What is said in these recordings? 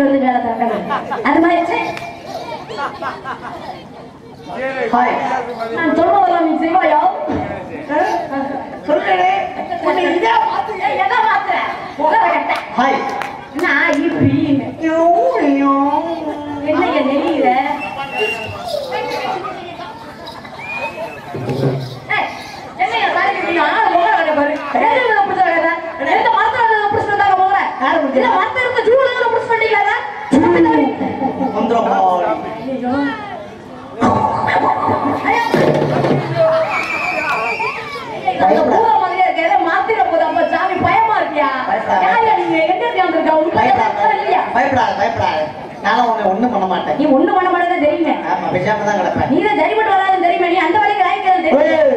தந்துக்கு வேலை தரக்காங்க அது மாதிரி என்ன ஹாய் நான் நீ செய்வாயா சொல்றேனே உன்னை இதே பார்த்து எதை ஹாய் நான் இப்படி என்னைய நெறியில என்னைய தலைக்கு பாரு எந்த இல்ல மரத்துல இருக்க ஜூல இதை பிடிச்சு பண்ணிக்கல வந்துடும் ஐயோ ஐயா பூரா மாதிரியா இருக்கு எதை மாத்திர போதா அப்ப சாமி பயமா இருக்கியா பயப்படாத. யாரையா நீங்க எங்க இருந்து வந்திருக்கா உள்ள இல்லையா பயப்படாத பயப்படாத நானும் உன்னை ஒண்ணும் பண்ண மாட்டேன் நீ ஒண்ணு பண்ண மாட்டேன்னு தெரியுமே. ஆமா பேசாம தான் நீ தான் சரிப்பட்டு வராதுன்னு தெரியுமே. நீ அந்த வழிக்கு லாய்க்கிறது தெரியும்.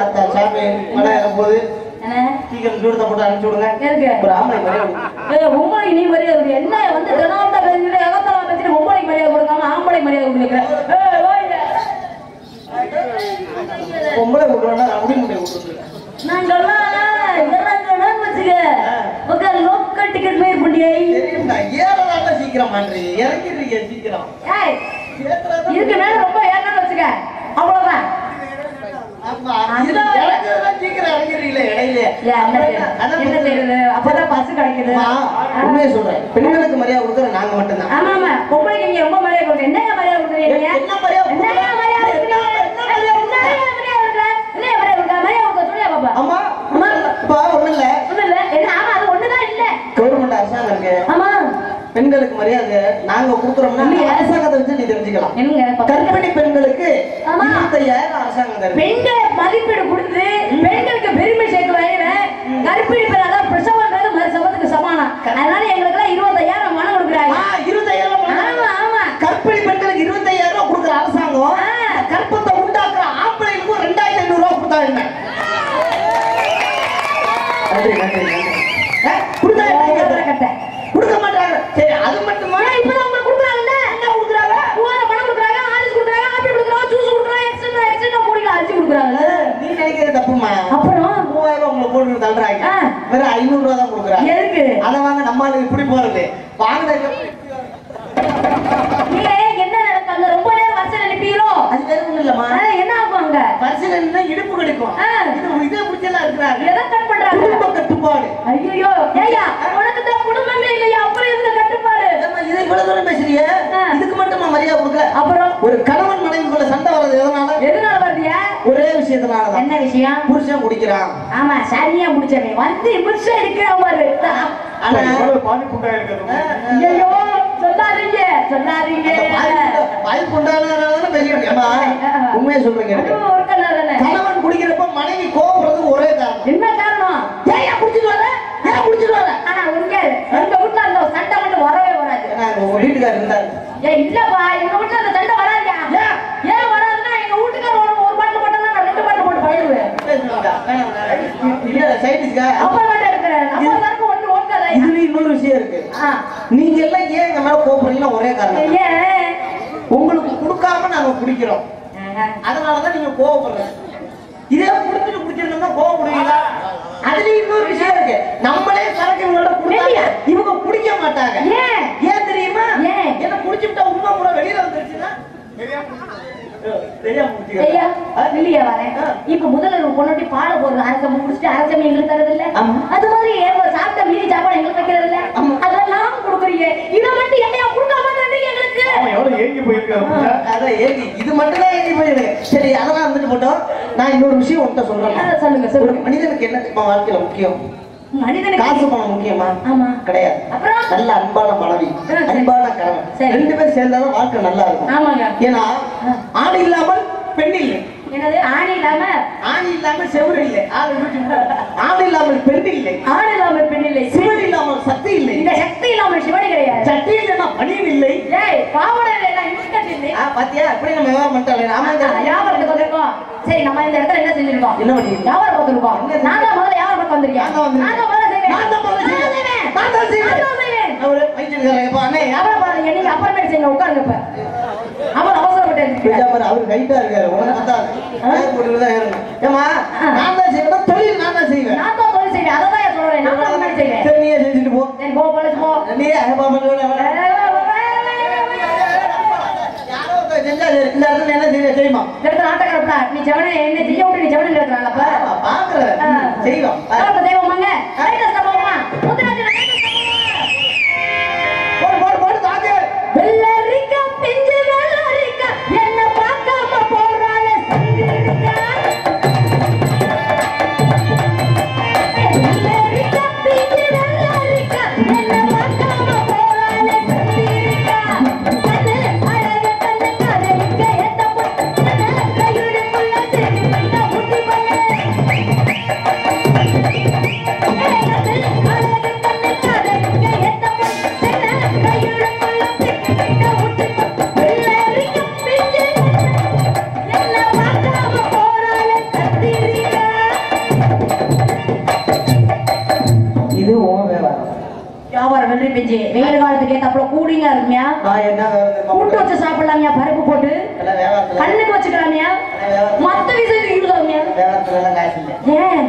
அத்தா சாமி மழை இறங்கும் போது என்ன? சீக்கிரம் சூடத்தை போட்டு அனுப்பிச்சு விடுங்க? ஒரு ஆம்பளை நீ கொடு. என்ன வந்து பேசிட்டு எகத்தலா பேசிட்டு பொம்பளைக்கு மரியாதை கொடுக்காம ஆம்பளை மரியாதை கொடுக்குற ஏய், வாயில. பொம்பளை விடுறோம்னா ரவுடி முட்டை விட்டுருக்கேன் நான் சொன்னா இதெல்லாம் சொன்னான்னு வச்சுக்க உட்கார் லோக்கல் டிக்கெட் மாதிரி பண்ணியை தெரியும்டா ஏறதாட்ட சீக்கிரம் மாற்றி இறங்கிடுறீங்க சீக்கிரம் ஏய் ஏத்துறதா- இதுக்கு மேல ரொம்ப ஏறணும்னு வச்சுக்க அவ்வளவுதான் ஆமா, அந்த- இது இறங்குறதா சீக்கிரம் இறங்கிடுறீங்களே இடையிலே இல்ல, என்ன செய்ய- அதான் என்ன செய்யறது அப்பதான் பஸ் கிடைக்குது அம்மா, உண்மையை சொல்றேன் பெண்களுக்கு மரியாதை கொடுக்குற நாங்க மட்டும்தான் ஆமா ஆமா பொம்பளைக்கு நீங்க ரொம்ப மரியாதை கொடுங்க மரியாதை கொடுக்குறீங்க? என்ன மரியாதை மரியாதை கொடுக்குறீங்க? என்ன மரியாதை கொடுக்குறீங்க? மரியாதை மரியாதை? மரியாதை இப்ப இல்ல இல்ல. என்ன, ஆமா, அது ஒண்ணுதான் இல்ல. கவர்மெண்ட் அரசாங்கம் இருக்கு ஆமா. பெண்களுக்கு மரியாதை நாங்க கொடுக்குறோம்னா? அரசாங்கத்தை வச்சு நீ தெரிஞ்சுக்கலாம்? கர்ப்பிணி பெண்களுக்கு ஆமா. இருபத்தையாயிரம் அரசாங்கம் தருது பெண்களை மதிப்பீடு கொடுத்து பெண்களுக்கு பெருமை சேர்க்க வகையில கர்ப்பிணி பெண் அதாவது பிரசவங்கிறது மறு சமானம் அதனால எங்களுக்கு எல்லாம் இருபத்தையாயிரம் மனம் கொடுக்குறாங்க ஆ, இருபத்தையாயிரம் ஆமா பணம். ஆமா கர்ப்பிணி பெண்களுக்கு இருபத்தையாயிரம் ரூபாய் கொடுக்குற அரசாங்கம் ஆ. கற்பத்தை உண்டாக்குற ஆம்பளைக்கும் ரெண்டாயிரத்தி ஐநூறு ரூபாய் கொடுத்தா என்ன நன்றி நன்றி நன்றி கொடுத்தா என்ன கேக்குறேன்? கட்டை கொடுக்க மாட்டாங்க. சரி அது மட்டுமா? இப்பதான் உங்களுக்கு கொடுக்குறாங்கல்ல? என்ன கொடுக்குறாங்க? மூவாயிரம் பணம் கொடுக்குறாங்க ஆரஞ்சு கொடுக்குறாங்க ஆப்பிள் கொடுக்குறாங்க ஜூஸ் கொடுக்குறாங்க எக்ஸ்ட்ரா எக்ஸ்ட்ரா அரிசி கொடுக்குறாங்க. நீ நினைக்கிறது தப்புமா? அப்புறம்? மூவாயிரம் ரூபாய் உங்களை போட்டு தள்ளுறாங்க. வெறும் ஐநூறு ரூபாய் தான் கொடுக்குறாங்க. எதுக்கு? அதை வாங்க நம்ம ஆளு இப்படி போறது. வாங்கின நீங்க என்ன நடக்காங்க ரொம்ப நேரம் வருஷம் நினைப்பீங்களோ அது வேற ஒண்ணும் இல்லம்மா என்ன ஆகுவாங்க பரிசுல இருந்தா இடுப்பு கிடைக்கும். இது இதே பிடிச்சலாம் இருக்கிறாங்க. பண்றாங்க. குடும்ப கட்டுப்பாடு. ஐயோ உனக்கு தான் குடும்பமே இல்லையா? அப்புறம் எதுல கட்டுப்பாடு? ஏம்மா, இதை இவ்வளவு தூரம் ஆ. இதுக்கு மட்டுமா மரியாதை கொடுக்கல அப்புறம்? ஒரு கணவன் மனைவிக்குள்ள சண்டை வர்றது எதனால? எதனால வருதியா? ஒரே விஷயத்தினாலதான். என்ன விஷயம்? புருஷன் குடிக்கிறான். ஆமா சரியா முடிச்சவன் வந்து புருஷன் இருக்கிற ஆனா பாதி இருக்கிறது? ஐயோ சொல்லாதீங்க சொல்லாதீங்க. வாய் கொண்டாடுறதுனால பெரிய ஏம்மா, உண்மையை சொல்றீங்க. கணவன் குடிக்கிறப்ப மனைவி கோபப்படுறதுக்கு ஒரே காரணம். என்ன காரணம்? ஏன் குடிச்சிட்டு வர ஏன் குடிச்சிட்டு வர ஆனா உங்க எங்க வீட்டுல அந்த சண்டை மட்டும் வரவே வராது. உங்க வீட்டுக்காரர் இருந்தாரு. ஏய் இல்லப்பா எங்க வீட்டுல அந்த சண்டை வராதியா ஏன்? வராதுன்னா எங்க வீட்டுக்காரர் ஒரு ஒரு பாட்டில் போட்டா நான் ரெண்டு போட்டு. வேணாம், வேணாம். இல்ல, சைடிஸ்க்கா. அப்பா மட்டும் இருக்கிறேன் நம்ம எல்லாருக்கும் ஒன்று ஓட்டாதா இதுல இன்னொரு விஷயம் இருக்கு. நீங்க எல்லாம் ஏன் எங்க மேல ஒரே காரணம் ஏன்? உங்களுக்கு கொடுக்காம நாங்க குடிக்கிறோம். அதனாலதான் நீங்க கோவப்படுறீங்க. இதே குடிச்சிட்டு குடிச்சிருந்தா கோவப்படுவீங்களா? அதுல இன்னொரு விஷயம் இருக்கு நம்மளே சரக்கு இவங்களோட குடிக்காங்க இவங்க குடிக்க மாட்டாங்க ஏன்? ஏன் தெரியுமா ஏன்? என்ன குடிச்சுட்டா உண்மை கூட வெளியில வந்துருச்சுன்னா தெரியாம ஐயா குடிச்சுக்க. இல்லையா வரேன் ஆ. இப்ப முதல்ல ஒரு பொண்ணாட்டி பாட போறது அரசம் முடிச்சுட்டு அரசம் எங்களுக்கு தரது இல்ல. அது மாதிரி ஏன் சாப்பிட்ட மீதி சாப்பாடு எங்களுக்கு வைக்கிறது இல்ல. அதெல்லாம் கொடுக்குறீங்க இதை மட்டும் என்னையா தந்தீங்க எங்களுக்கு அவன் எவ்வளவு ஏங்கி போயிருக்காரு அதான் ஏங்கி. இது மட்டும் தான் ஏங்கி போயிருக்கு. சரி அதெல்லாம் வந்துட்டு போட்டோம் நான் இன்னொரு விஷயம் உன்கிட்ட சொல்றேன். ஒரு மனிதனுக்கு என்ன தெரியுமா வாழ்க்கையில முக்கியம்? மனிதனுக்கு காசு பணம் முக்கியமா? கிடையாது? நல்ல அன்பான மனைவி. அன்பான கணவன். ரெண்டு பேரும் சேர்ந்தாலும் வாழ்க்கை நல்லா இருக்கும். ஆமாங்க. ஏன்னா ஆண் இல்லாமல் பெண் இல்லை. என்னது? ஆண் இல்லாம? ஆண் இல்லாமல் செவுரு இல்லை. ஆண் இல்லாமல் பெண் இல்லை. ஆண் இல்லாம பெண் இல்லை சிவன் இல்லாமல் சக்தி இல்லை இந்த சக்தி இல்லாம சிவன் கிடையாது சட்டி இல்லைன்னா பணியும் இல்லை ஏய் பாவடை இல்லைன்னா இன்ஸ்டன்ட் இல்லை ஆ, பாத்தியா அப்படி நம்ம விவரம் பண்ணிட்டாலே ஆமா இந்த வியாபாரத்துக்கு வந்திருக்கோம் சரி நம்ம இந்த இடத்துல என்ன செஞ்சிருக்கோம் என்ன பண்ணிருக்கோம்? வியாபாரம் என்ன நான் தான் முதல்ல வியாபாரம் பார்க்க வந்திருக்கேன் நான் தான் தான் முதல்ல செய்வேன் நான் தான் முதல்ல செய்வேன். நான் தான் செய்வேன். நான் தான் செய்வேன் அவரு பைத்தியக்காரங்க, இப்ப அண்ணே, அப்புறம் பாருங்க நீங்க அப்புறமேட்டு செய்யுங்க உட்காருங்க இப்ப அவர் அவசரப்பட்டு பிரியா பாரு, அவரு ஆ இருக்காரு, உனக்கு பத்தாது. ஏர் போட்டுட்டு தான் ஏறணும். ஏம்மா, நான் தான் செய்வேன், தொழில் நான் தான் செய்வேன். நான் தான் தொழில் செய்வேன் அதை தான் சொல்றேன் நான் தான் செய்வேன் சரி, நீயே செஞ்சுட்டு போ. போ போ நீயே அகப்பா பண்ணி விடு, அவன. யாரோ சரி, இந்த இடத்துல என்ன செய்ய இடத்துல ஆட்டக்காரப்பா நீ செவனே என்ன செய்ய விட்டு நீ செவனில் இருக்கிறாங்களப்ப ஆமா, பாக்குறேன். செய்வோம். தெய்வமாங்க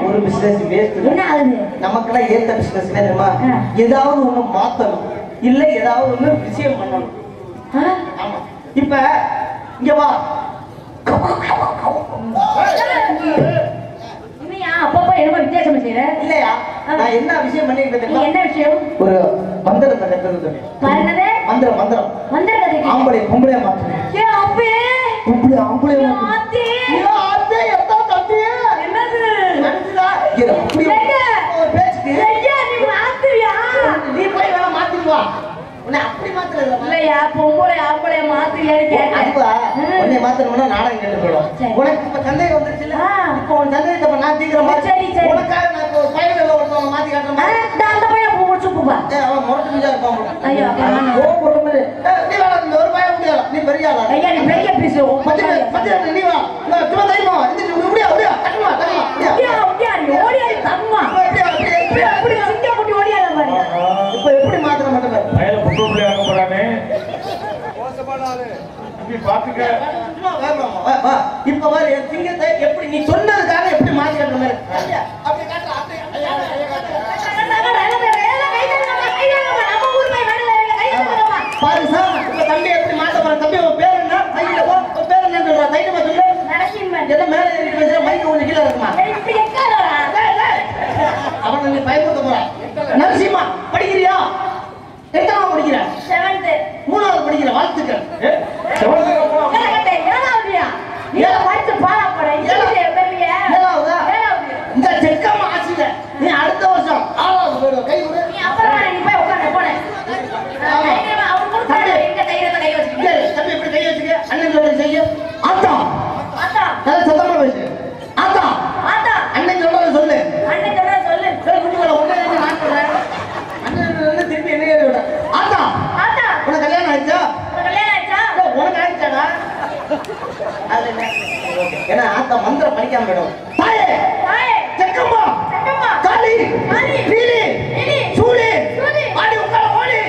ஒரு பிசினஸ் வேஸ்ட் நமக்கெல்லாம் ஏத்த பிசினஸ் தெரியுமா. ஏதாவது ஒண்ணு மாத்தணும். இல்ல ஏதாவது ஒண்ணு விஷயம் பண்ணணும்? ஆமா. இப்ப இங்க வா. அப்பப்ப என்னமோ வித்தியாசம் செய்யற? இல்லையா? நான் என்ன விஷயம் தெரியுமா? என்ன விஷயம்? ஒரு கத்துறது பாருங்கதே மந்திரம் மந்திரம். வந்துருக்கதுக்கு ஆம்பளை பொம்பளை ஏ அப்பே. பொம்பளை ஆம்பளை ஏ. ஆத்தே. எத்தா? மாத்தி காட்டுற ஆ, மாதிரி, இந்த அந்த பையன் பூ சுப்புப்பா ஏய், அவன் முரட்டு பிஞ்சா இருப்பான் போல. பெரிய ஆளா? ஐயா நீ பெரிய பீஸ் பத்து நீ வா. சும்மா. எந்திரிச்சு, இப்படி, இப்படியா, இப்படியா, தட்டுமா, தட்டுமா, இப்படியா. ஓடியாடி தம்மா இப்ப எப்படியா, இப்படியா, இப்படியா, இப்படியா. சிங்க முட்டி ஓடியாத பாரு இப்ப எப்படி மாத்துற மட்டும் பாரு. வயல புட்டு புள்ளி ஆக்க போறானே பாத்துக்க சும்மா வேகமா வா, வா. இப்ப பாரு, சிங்கத்தை எப்படி நீ சொன்னதுக்காக எப்படி மாத்தி காட்டுற மாதிரி. அப்படியா, அப்படி காட்டுற, அப்படியே, ஐயா, ஐயா, காட்டுற. பாரு சார், இப்ப தம்பி எப்படி மாத்த போற? தம்பி, உன் பேர் என்ன? மைக்ல போ. உன் பேர் என்னன்னு சொல்றா? தைரியமா சொல்லு. ஏதோ மேல ஏறி பேசுற, மைக் கொஞ்சம் கீழே இருக்குமா? டேய், டேய். அவனை நீ பயமுறுத்த போற. நரசிம்மா, படிக்கிறியா? எத்தனாவது படிக்கிற? மூணாவது படிக்கிற, வாழ்த்துக்கள். இந்த செக்கம்மா நீ அடுத்த வருஷம் ஆறாவது போயிடுவ. கை கொடு. இங்க, தம்பி, இப்படி கை வச்சுக்க. அண்ணன் செய்யு. ஆத்தா. நல்லா சத்தமா பேசு. ஆத்தா. அண்ணன் சொல்றதை சொல்லு சரி, குட்டி மேல ஒண்ணே ஒண்ணு நான் சொல்றேன். அண்ணன் வந்து திருப்பி என்ன கேள்வி விட? ஆத்தா, உனக்கு கல்யாணம் ஆயிடுச்சா? இல்ல, உனக்கு ஆயிடுச்சாடா? அதுல என்ன? ஏன்னா ஆத்தா மந்திரம் படிக்காம போயிடும். தாயே, செக்கம்மா, காளி, நீலி, சூளி, ஆடி உட்கார ஓடி.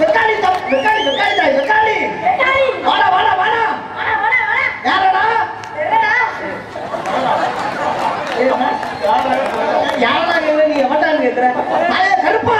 வெக்காளி வெக்காளி, வெக்காளி தாய், வெக்காளி. வாடா, வாடா, வாடா. யாரடா? யாரடா? நீ எவன்டான்னு கேக்குற? தாயே, கருப்பா,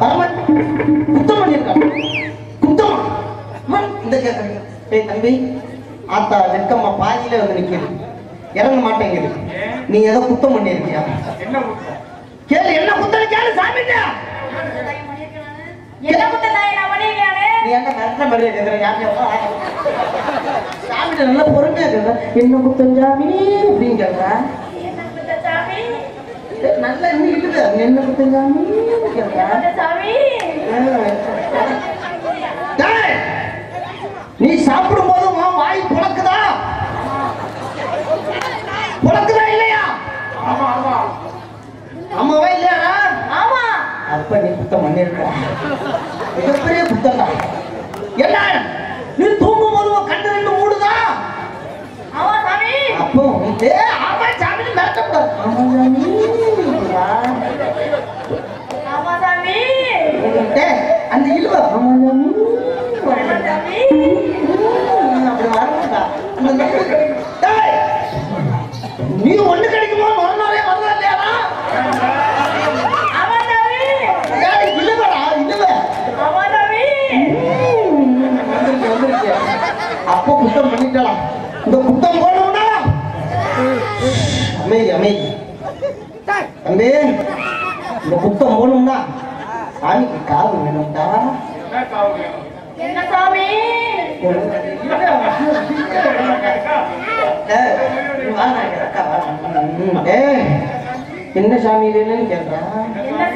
பரமன் குத்தம் பண்ணியிருக்கான் குத்தமா இந்த கேட்கறீங்க ஏய் தம்பி ஆத்தா வெக்கம்மா பாதியில வந்து நிக்குது. இறங்க மாட்டேங்குது. நீ ஏதோ குத்தம் பண்ணியிருக்கியா? என்ன குத்தம்? கேளு என்ன குத்தம் கேளு சாமிட்ட. என்ன குத்த தாயை நான் பண்ணிருக்கேன் நீ என்ன மிரட்டுற மாதிரி கேட்குற யாருமே சாமிட்ட நல்லா பொறுமையா என்ன குத்தம் சாமி? அப்படின்னு சாமி நல்லா என்ன சாமி. டேய், நீ சாப்பிடும் போது உன் வாய் புழக்குதா புழக்குதா இல்லையா? ஆமா ஆமா. அம்மாவா இல்லையாடா ஆமா. அப்ப நீ குத்தம் பண்ணிருக்க மிகப்பெரிய குத்தம் தான் என்ன? நீ தூங்கும் போது உன் கண்ணு ரெண்டு மூடுதா? ஆமா சாமி. அப்போ ஆமா சாமி மிரட்டக்கூடாது. ஆமா சாமி ஆமா சாமி டேய், அந்த இழுவ ஆமா சாமி ஆமா சாமி அப்படி வரமாட்டா அந்த நெருப்பு. டேய், நீ ஒண்ணு கிடைக்குமா? மறுநாளே வரதா அப்போ குத்தம் பண்ணிட்டாலாம். இந்த குத்தம் போனோம்னா அமைதி அமைதி தம்பி இந்த குத்தம் போடணும்னா சாமிக்கு காவு வேணும்டா என்ன சாமி? என்ன சாமி வேணும்னு கேட்கறா என்ன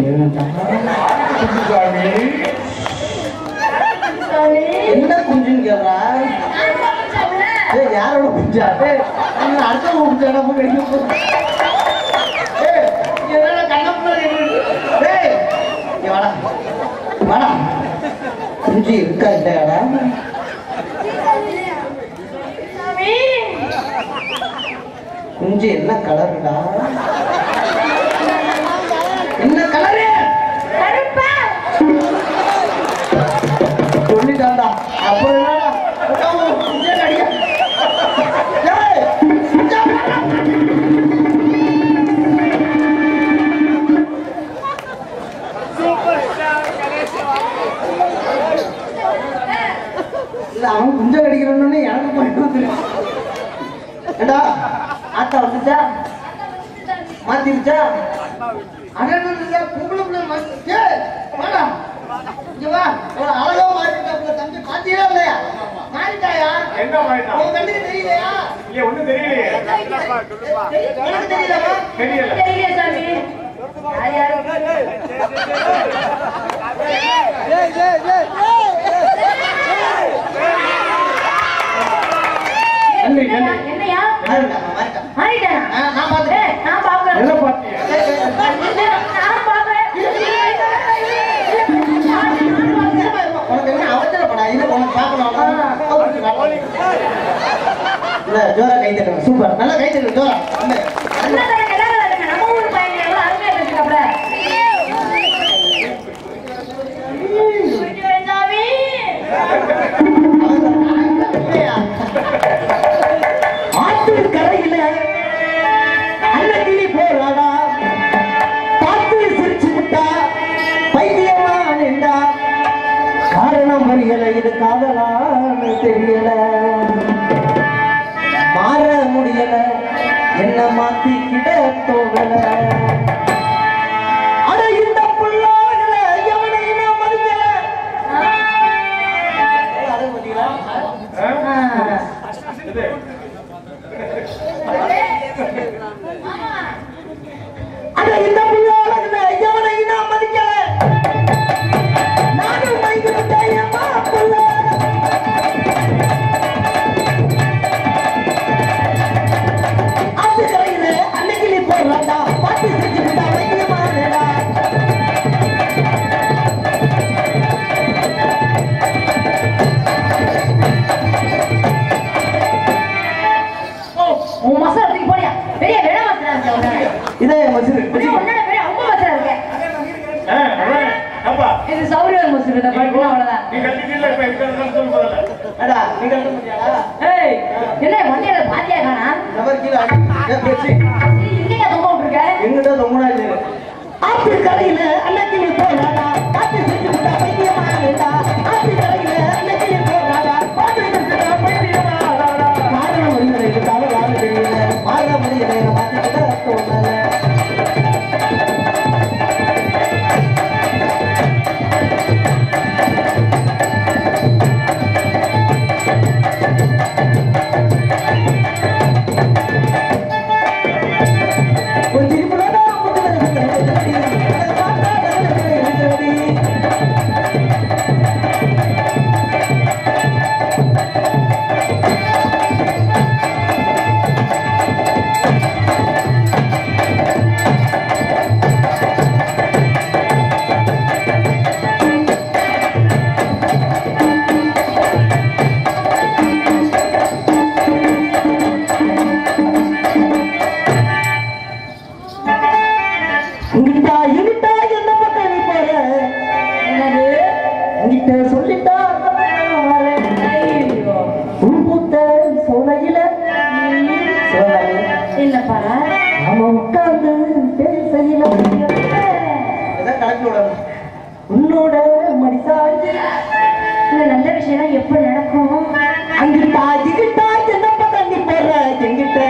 வேணும்டா சாமி என்ன குஞ்சுன்னு கேட்கறா யாரோட குஞ்சா அடுத்த குஞ்சாடா போய் கிடைக்க போகுது. ஏய், நீ என்னடா கண்ணப்புல இருக்கு? ஏய், இங்க வாடா வாடா குஞ்சு இருக்கா இல்லையாடா குஞ்சு என்ன கலருடா ஏண்டா ஆத்தா வந்துச்சா மாத்திருச்சா அடடடடா, பொம்பளை பிள்ளை மாத்தி- வாடா. இங்க வா. அவளை அழகா மாத்திட்டா உங்க தம்பி. பாத்தியா இல்லையா? மாறிட்டாயா? என்ன வாயிட்டா? உன் கண்ணுக்கு தெரியலையா? இல்லையே, ஒண்ணும் தெரியலையே எனக்கு தெரியலமா? தெரியல தெரியல சாமி யார் யாரு நன்றி நன்றி என்னையா. மாறிட்டானா நான். ஏய், நான் பாக்குறேன் என்ன பாத்தியா நான் பாக்குறேன். உனக்கு என்ன அவசரப்படா? இரு, உனக்கு பார்க்கணும். கவுத்து காட்டு. இல்ல, ஜோரா கை தட்டுங்க. சூப்பர் நல்லா கை ஜோரா तो गले கட்சி எங்கிட்ட தொங்கிட்டு இருக்க எங்கிட்ட தொங்கினா இல்லையா அப்படி கதையில அன்னைக்கு சொல்லிட்டான் உள்பூத்த சோலையில இல்லப்பா அவன் உட்கார்ந்து பேசையில உன்னோட மடிசாஞ்சு நல்ல விஷயம் எப்ப நடக்கும்? அங்கிட்ட அங்கிட்ட என்ன பார்த்தா அங்கிட்ட எங்கிட்ட